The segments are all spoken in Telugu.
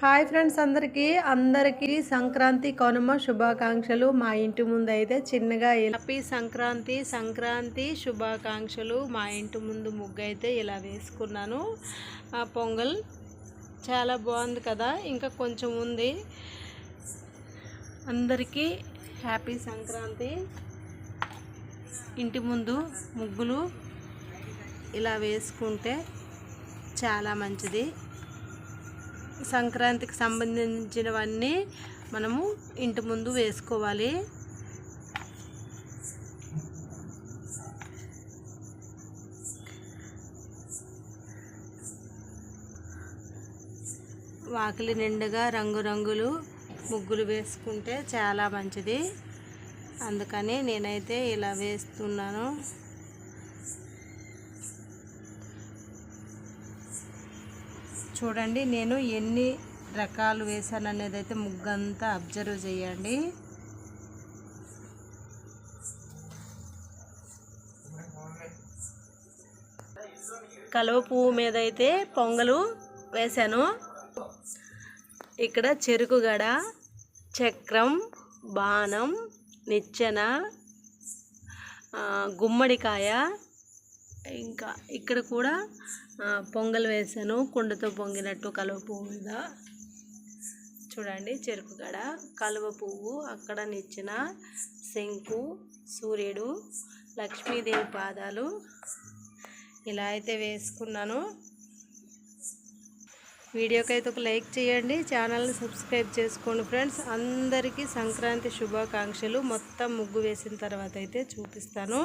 హాయ్ ఫ్రెండ్స్ అందరికీ. అందరికీ సంక్రాంతి కనుమ శుభాకాంక్షలు. మా ఇంటి ముందు అయితే చిన్నగా హ్యాపీ సంక్రాంతి సంక్రాంతి శుభాకాంక్షలు. మా ఇంటి ముందు ముగ్గు అయితే ఇలా వేసుకున్నాను. ఆ పొంగల్ చాలా బాగుంది కదా. ఇంకా కొంచెం ఉంది. అందరికీ హ్యాపీ సంక్రాంతి. ఇంటి ముందు ముగ్గులు ఇలా వేసుకుంటే చాలా మంచిది. సంక్రాంతికి సంబంధించినవన్నీ మనము ఇంటి ముందు వేసుకోవాలి. వాకిలి నిండుగా రంగురంగులు ముగ్గులు వేసుకుంటే చాలా మంచిది. అందుకని నేనైతే ఇలా వేస్తున్నాను. చూడండి నేను ఎన్ని రకాలు వేసాను అనేది అయితే ముగ్గంతా అబ్జర్వ్ చేయండి. కలువ పువ్వు మీద అయితే పొంగలు వేశాను. ఇక్కడ చెరుకు గడ చక్రం బాణం నిచ్చెన గుమ్మడికాయ ఇంకా ఇక్కడ కూడా పొంగల్ వేసాను. కుండతో పొంగినట్టు కలువ పువ్వు మీద. చూడండి చెరుకు గడ కలువ పువ్వు అక్కడ నిచ్చిన శంకు సూర్యుడు లక్ష్మీదేవి పాదాలు ఇలా అయితే వేసుకున్నాను. వీడియోకి అయితే ఒక లైక్ చేయండి. ఛానల్ని సబ్స్క్రైబ్ చేసుకోండి ఫ్రెండ్స్. అందరికీ సంక్రాంతి శుభాకాంక్షలు. మొత్తం ముగ్గు వేసిన తర్వాత అయితే చూపిస్తాను.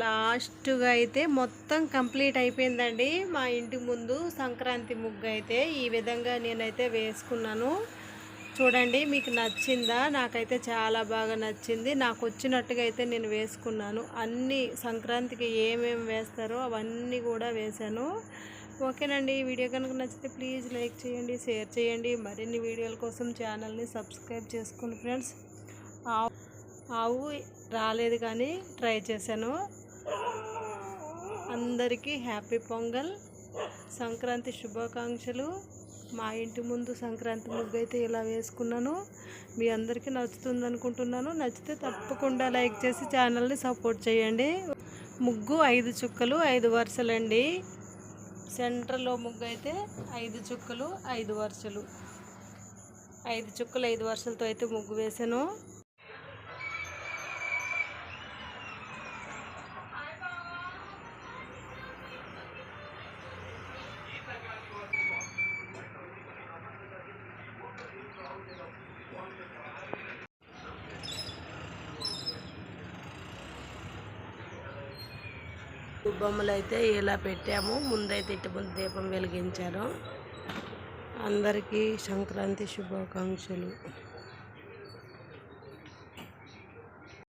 లాస్ట్గా అయితే మొత్తం కంప్లీట్ అయిపోయిందండి. మా ఇంటి ముందు సంక్రాంతి ముగ్గు అయితే ఈ విధంగా నేనైతే వేసుకున్నాను. చూడండి మీకు నచ్చిందా? నాకైతే చాలా బాగా నచ్చింది. నాకు వచ్చినట్టుగా అయితే నేను వేసుకున్నాను. అన్ని సంక్రాంతికి ఏమేమి వేస్తారో అవన్నీ కూడా వేశాను. ఓకేనండి ఈ వీడియో కనుక నచ్చితే ప్లీజ్ లైక్ చేయండి షేర్ చేయండి. మరిన్ని వీడియోల కోసం ఛానల్ని సబ్స్క్రైబ్ చేసుకోండి ఫ్రెండ్స్. ఆవు ఆవు రాలేదు కానీ ట్రై చేశాను. అందరికీ హ్యాపీ పొంగల్. సంక్రాంతి శుభాకాంక్షలు. మా ఇంటి ముందు సంక్రాంతి ముగ్గు అయితే ఇలా వేసుకున్నాను. మీ అందరికీ నచ్చుతుంది అనుకుంటున్నాను నచ్చితే తప్పకుండా లైక్ చేసి ఛానల్ని సపోర్ట్ చేయండి. ముగ్గు ఐదు చుక్కలు ఐదు వరుసలండి. సెంటర్లో ముగ్గు అయితే ఐదు చుక్కలు ఐదు వరుసలు. ఐదు చుక్కలు ఐదు వరుసలతో అయితే ముగ్గు వేసాను. బొమ్మలు అయితే ఇలా పెట్టాము. ముందైతే ఇటు ముందు దీపం వెలిగించారు. అందరికీ సంక్రాంతి శుభాకాంక్షలు.